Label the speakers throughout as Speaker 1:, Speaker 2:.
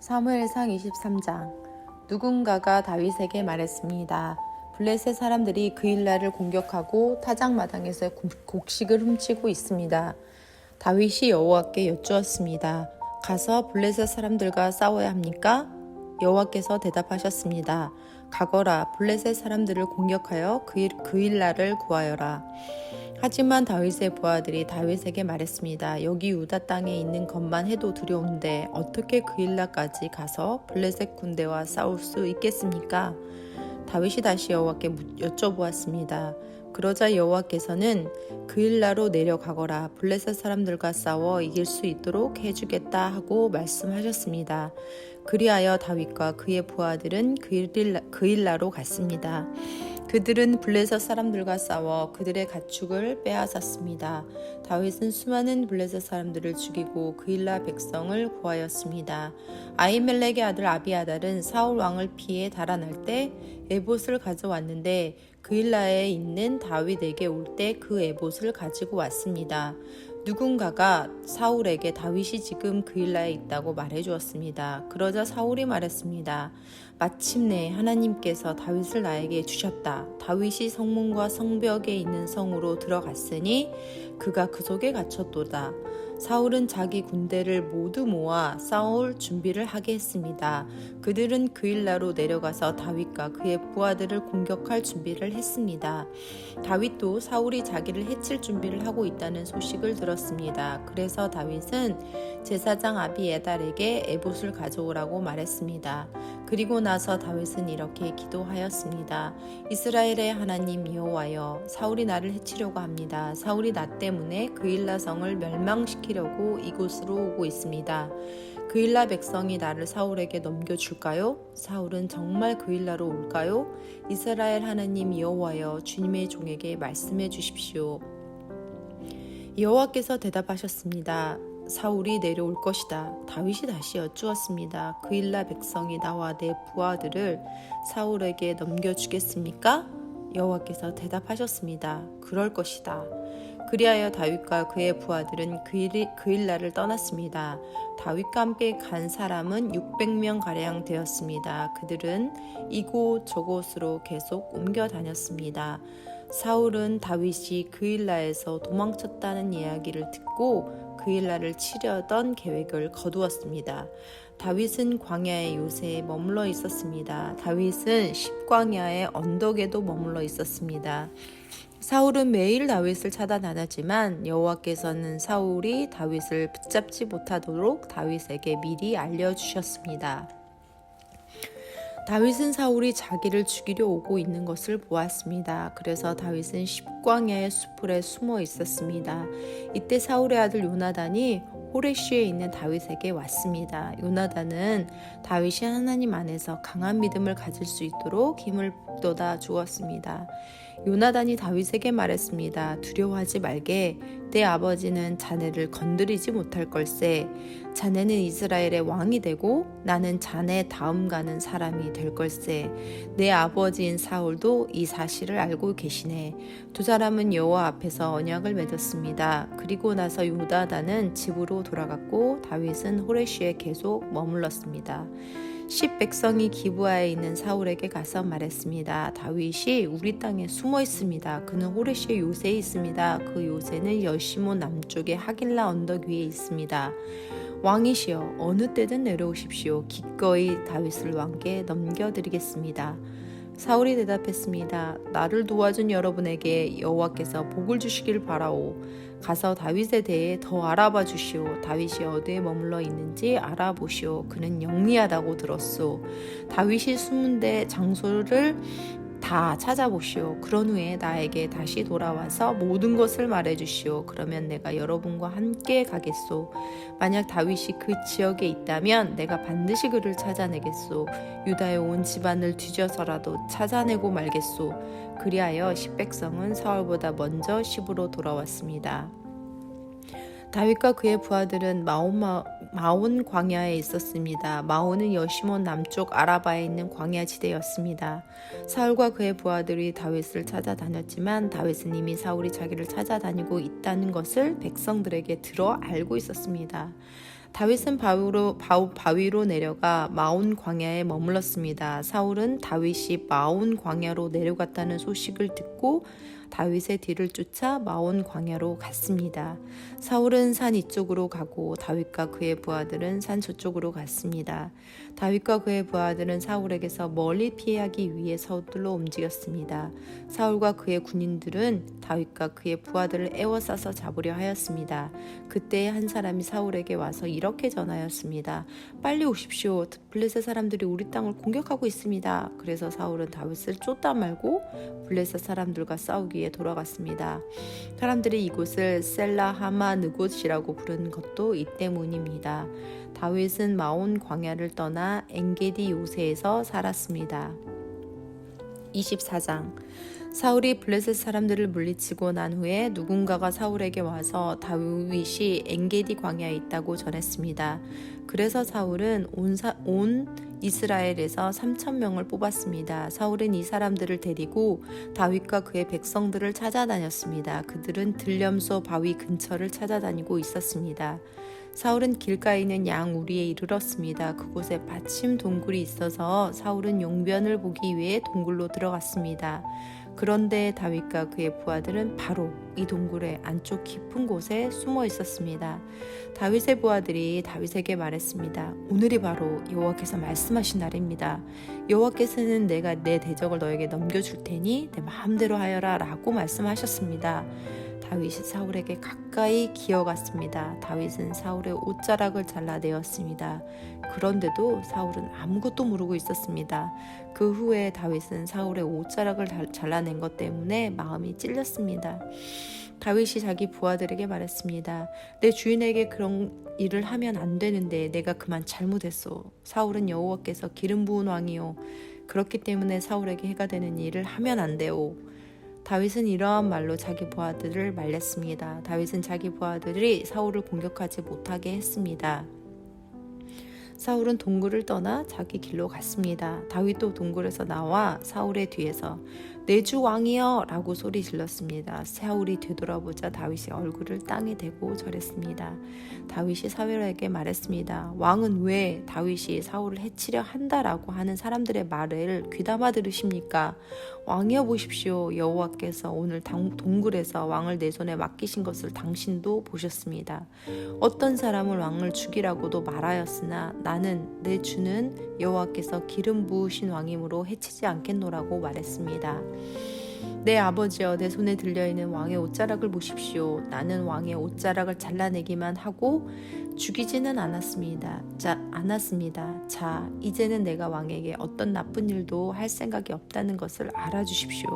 Speaker 1: 사무엘상 23장 누군가가 다윗에게 말했습니다. 블레셋 사람들이 그 일날을 공격하고 타작마당에서 곡식을 훔치고 있습니다. 다윗이 여호와께 여쭈었습니다. 가서 블레셋 사람들과 싸워야 합니까? 여호와께서 대답하셨습니다. 가거라 블레셋 사람들을 공격하여 그, 일, 그 일날을 구하여라. 하지만 다윗의 부하들이 다윗에게 말했습니다. 여기 유다 땅에 있는 것만 해도 두려운데 어떻게 그 일날까지 가서 블레셋 군대와 싸울 수 있겠습니까? 다윗이 다시 여호와께 여쭤보았습니다. 그러자 여호와께서는 그 일나로 내려가거라 블레셋 사람들과 싸워 이길 수 있도록 해주겠다 하고 말씀하셨습니다. 그리하여 다윗과 그의 부하들은 그, 일, 그 일나로 갔습니다. 그들은 블레셋 사람들과 싸워 그들의 가축을 빼앗았습니다. 다윗은 수많은 블레셋 사람들을 죽이고 그일라 백성을 구하였습니다. 아이멜렉의 아들 아비아달은 사울 왕을 피해 달아날 때 에봇을 가져왔는데 그일라에 있는 다윗에게 올 때 그 에봇을 가지고 왔습니다. 누군가가 사울에게 다윗이 지금 그일라에 있다고 말해 주었습니다. 그러자 사울이 말했습니다. 마침내 하나님께서 다윗을 나에게 주셨다. 다윗이 성문과 성벽에 있는 성으로 들어갔으니 그가 그 속에 갇혔도다. 사울은 자기 군대를 모두 모아 싸울 준비를 하게 했습니다. 그들은 그일라로 내려가서 다윗과 그의 부하들을 공격할 준비를 했습니다. 다윗도 사울이 자기를 해칠 준비를 하고 있다는 소식을 들었습니다. 그래서 다윗은 제사장 아비에달에게 에봇을 가져오라고 말했습니다. 그리고 나서 다윗은 이렇게 기도하였습니다. 이스라엘의 하나님 여호와여 사울이 나를 해치려고 합니다. 사울이 나 때문에 그일라 성을 멸망시키려고 이곳으로 오고 있습니다. 그일라 백성이 나를 사울에게 넘겨줄까요? 사울은 정말 그일라로 올까요? 이스라엘 하나님 여호와여 주님의 종에게 말씀해 주십시오. 여호와께서 대답하셨습니다. 사울이 내려올 것이다. 다윗이 다시 여쭈었습니다. 그일라 백성이 나와 내 부하들을 사울에게 넘겨주겠습니까? 여호와께서 대답하셨습니다. 그럴 것이다. 그리하여 다윗과 그의 부하들은 그일라를 떠났습니다. 다윗과 함께 간 사람은 600명 가량 되었습니다. 그들은 이곳 저곳으로 계속 옮겨 다녔습니다. 사울은 다윗이 그일라에서 도망쳤다는 이야기를 듣고 그일라를 치려던 계획을 거두었습니다. 다윗은 광야의 요새에 머물러 있었습니다. 다윗은 십광야의 언덕에도 머물러 있었습니다. 사울은 매일 다윗을 찾아 다녔지만 여호와께서는 사울이 다윗을 붙잡지 못하도록 다윗에게 미리 알려주셨습니다. 다윗은 사울이 자기를 죽이려 오고 있는 것을 보았습니다. 그래서 다윗은 십광야의 수풀에 숨어 있었습니다. 이때 사울의 아들 요나단이 호레쉬에 있는 다윗에게 왔습니다. 요나단은 다윗이 하나님 안에서 강한 믿음을 가질 수 있도록 힘을 북 돋아 주었습니다. 요나단이 다윗에게 말했습니다. 두려워하지 말게. 내 아버지는 자네를 건드리지 못할 걸세. 자네는 이스라엘의 왕이 되고 나는 자네 다음 가는 사람이 될 걸세. 내 아버지인 사울도 이 사실을 알고 계시네. 두 사람은 여호와 앞에서 언약을 맺었습니다. 그리고 나서 요나단은 집으로 돌아갔고 다윗은 호레쉬에 계속 머물렀습니다. 십 백성이 기부하에 있는 사울에게 가서 말했습니다. 다윗이 우리 땅에 숨어 있습니다. 그는 호레시의 요새에 있습니다. 그 요새는 여시몬 남쪽의 하길라 언덕 위에 있습니다. 왕이시여 어느 때든 내려오십시오. 기꺼이 다윗을 왕께 넘겨드리겠습니다. 사울이 대답했습니다. 나를 도와준 여러분에게 여호와께서 복을 주시길 바라오. 가서 다윗에 대해 더 알아봐 주시오. 다윗이 어디에 머물러 있는지 알아보시오. 그는 영리하다고 들었소. 다윗이 숨은 데 장소를 다 찾아보시오. 그런 후에 나에게 다시 돌아와서 모든 것을 말해 주시오. 그러면 내가 여러분과 함께 가겠소. 만약 다윗이 그 지역에 있다면 내가 반드시 그를 찾아내겠소. 유다의 온 집안을 뒤져서라도 찾아내고 말겠소. 그리하여 십백성은 사울보다 먼저 십으로 돌아왔습니다. 다윗과 그의 부하들은 마온, 마온 광야에 있었습니다. 마온은 여시몬 남쪽 아라바에 있는 광야 지대였습니다. 사울과 그의 부하들이 다윗을 찾아다녔지만 다윗은 이미 사울이 자기를 찾아다니고 있다는 것을 백성들에게 들어 알고 있었습니다. 다윗은 바위로, 바위로 내려가 마온 광야에 머물렀습니다. 사울은 다윗이 마온 광야로 내려갔다는 소식을 듣고 다윗의 뒤를 쫓아 마온 광야로 갔습니다. 사울은 산 이쪽으로 가고 다윗과 그의 부하들은 산 저쪽으로 갔습니다. 다윗과 그의 부하들은 사울에게서 멀리 피하기 위해 서둘러 움직였습니다. 사울과 그의 군인들은 다윗과 그의 부하들을 에워싸서 잡으려 하였습니다. 그때 한 사람이 사울에게 와서 이렇게 전하였습니다. 빨리 오십시오. 블레셋 사람들이 우리 땅을 공격하고 있습니다. 그래서 사울은 다윗을 쫓다 말고 블레셋 사람들과 싸우기 위해 돌아갔습니다. 사람들이 이곳을 셀라하마 느곳이라고 부르는 것도 이 때문입니다. 다윗은 마온 광야를 떠나 엔게디 요새에서 살았습니다. 24장 사울이 블레셋 사람들을 물리치고 난 후에 누군가가 사울에게 와서 다윗이 엔게디 광야에 있다고 전했습니다. 그래서 사울은 온, 사, 온 이스라엘에서 3천 명을 뽑았습니다. 사울은 이 사람들을 데리고 다윗과 그의 백성들을 찾아다녔습니다. 그들은 들렴소 바위 근처를 찾아다니고 있었습니다. 사울은 길가에 있는 양 우리에 이르렀습니다. 그곳에 받침 동굴이 있어서 사울은 용변을 보기 위해 동굴로 들어갔습니다. 그런데 다윗과 그의 부하들은 바로 이 동굴의 안쪽 깊은 곳에 숨어 있었습니다. 다윗의 부하들이 다윗에게 말했습니다. 오늘이 바로 여호와께서 말씀하신 날입니다. 여호와께서는 내가 내 대적을 너에게 넘겨줄 테니 내 마음대로 하여라라고 말씀하셨습니다. 다윗이 사울에게 가까이 기어갔습니다. 다윗은 사울의 옷자락을 잘라내었습니다. 그런데도 사울은 아무것도 모르고 있었습니다. 그 후에 다윗은 사울의 옷자락을 잘라낸 것 때문에 마음이 찔렸습니다. 다윗이 자기 부하들에게 말했습니다. 내 주인에게 그런 일을 하면 안 되는데 내가 그만 잘못했소. 사울은 여호와께서 기름 부은 왕이요. 그렇기 때문에 사울에게 해가 되는 일을 하면 안 돼요. 다윗은 이러한 말로 자기 부하들을 말렸습니다. 다윗은 자기 부하들이 사울을 공격하지 못하게 했습니다. 사울은 동굴을 떠나 자기 길로 갔습니다. 다윗도 동굴에서 나와 사울의 뒤에서 내 주 왕이여 라고 소리 질렀습니다. 사울이 되돌아보자 다윗이 얼굴을 땅에 대고 절했습니다. 다윗이 사울에게 말했습니다. 왕은 왜 다윗이 사울을 해치려 한다라고 하는 사람들의 말을 귀담아 들으십니까? 왕이여 보십시오. 여호와께서 오늘 동굴에서 왕을 내 손에 맡기신 것을 당신도 보셨습니다. 어떤 사람을 왕을 죽이라고도 말하였으나 나는 내 주는 여호와께서 기름 부으신 왕이므로 해치지 않겠노라고 말했습니다. 내 아버지여 내 손에 들려있는 왕의 옷자락을 보십시오. 나는 왕의 옷자락을 잘라내기만 하고 죽이지는 않았습니다. 자, 않았습니다. 자, 이제는 내가 왕에게 어떤 나쁜 일도 할 생각이 없다는 것을 알아주십시오.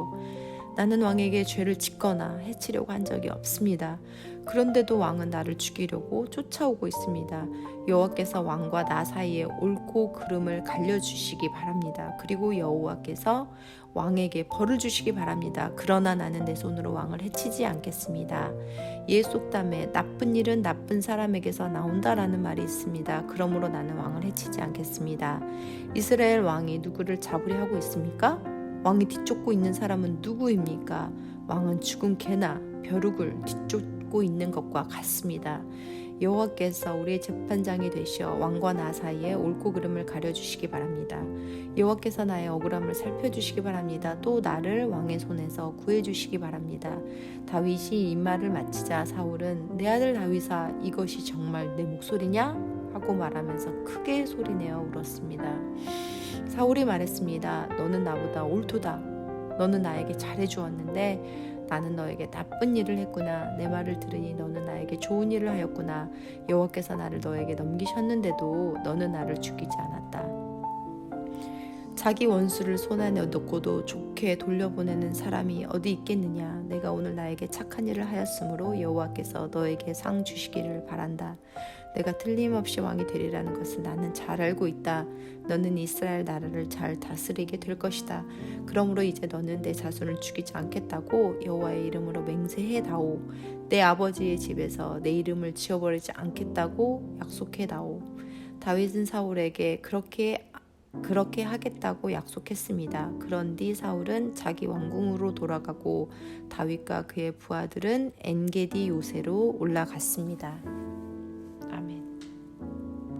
Speaker 1: 나는 왕에게 죄를 짓거나 해치려고 한 적이 없습니다. 그런데도 왕은 나를 죽이려고 쫓아오고 있습니다. 여호와께서 왕과 나 사이에 옳고 그름을 갈려 주시기 바랍니다. 그리고 여호와께서 왕에게 벌을 주시기 바랍니다. 그러나 나는 내 손으로 왕을 해치지 않겠습니다. 예 속담에 나쁜 일은 나쁜 사람에게서 나온다라는 말이 있습니다. 그러므로 나는 왕을 해치지 않겠습니다. 이스라엘 왕이 누구를 잡으려 하고 있습니까? 왕이 뒤쫓고 있는 사람은 누구입니까? 왕은 죽은 개나 벼룩을 뒤쫓고 있는 것과 같습니다. 여호와께서 우리의 재판장이 되시어 왕과 나 사이에 옳고 그름을 가려주시기 바랍니다. 여호와께서 나의 억울함을 살펴주시기 바랍니다. 또 나를 왕의 손에서 구해주시기 바랍니다. 다윗이 이 말을 마치자 사울은 내 아들 다윗아 이것이 정말 내 목소리냐? 하고 말하면서 크게 소리내어 울었습니다. 사울이 말했습니다. 너는 나보다 옳도다. 너는 나에게 잘해주었는데 나는 너에게 나쁜 일을 했구나. 내 말을 들으니 너는 나에게 좋은 일을 하였구나. 여호와께서 나를 너에게 넘기셨는데도 너는 나를 죽이지 않았다. 자기 원수를 손안에 넣고도 좋게 돌려보내는 사람이 어디 있겠느냐? 내가 오늘 나에게 착한 일을 하였으므로 여호와께서 너에게 상 주시기를 바란다. 내가 틀림없이 왕이 되리라는 것을 나는 잘 알고 있다. 너는 이스라엘 나라를 잘 다스리게 될 것이다. 그러므로 이제 너는 내 자손을 죽이지 않겠다고 여호와의 이름으로 맹세해 다오. 내 아버지의 집에서 내 이름을 지어버리지 않겠다고 약속해 다오. 다윗은 사울에게 그렇게 그렇게 하겠다고 약속했습니다. 그런 뒤 사울은 자기 왕궁으로 돌아가고 다윗과 그의 부하들은 엔게디 요새로 올라갔습니다.